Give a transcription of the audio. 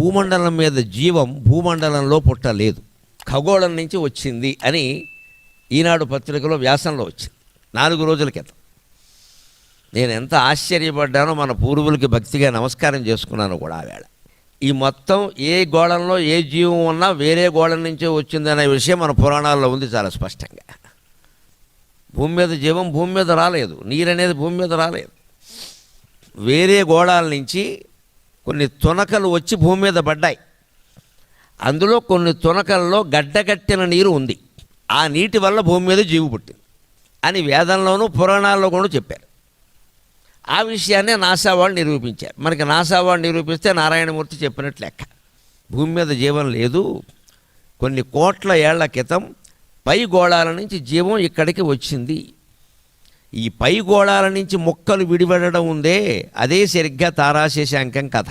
భూమండలం మీద జీవం భూమండలంలో పుట్టలేదు. ఖగోళం నుంచి వచ్చింది అని ఈనాడు పత్రికలో వ్యాసంలో వచ్చింది. నాలుగు రోజుల క్రితం. నేను ఎంత ఆశ్చర్యపడ్డానో మన పూర్వులకి భక్తిగా నమస్కారం చేసుకున్నాను కూడా ఆవేళ ఈ మొత్తం ఏ గోళంలో ఏ జీవం ఉన్నా వేరే గోళం నుంచే వచ్చిందనే విషయం మన పురాణాల్లో ఉంది చాలా స్పష్టంగా. భూమి మీద జీవం భూమి మీద రాలేదు. నీరు అనేది భూమి మీద రాలేదు. వేరే గోళాల నుంచి కొన్ని తునకలు వచ్చి భూమి మీద పడ్డాయి. అందులో కొన్ని తునకల్లో గడ్డగట్టిన నీరు ఉంది. ఆ నీటి వల్ల భూమి మీద జీవు పుట్టింది అని వేదంలోనూ పురాణాల్లో కూడా చెప్పారు. ఆ విషయాన్నే నాసా వాళ్ళు నిరూపించారు. మనకి నాసా వాళ్ళు నిరూపిస్తే నారాయణమూర్తి చెప్పినట్లు లెక్క. భూమి మీద జీవం లేదు. కొన్ని కోట్ల ఏళ్ళ క్రితం పై గోళాల నుంచి జీవం ఇక్కడికి వచ్చింది. ఈ పై గోళాల నుంచి మొక్కలు విడిపడడం ఉందే అదే సరిగ్గా తారాశేషాంకం కథ.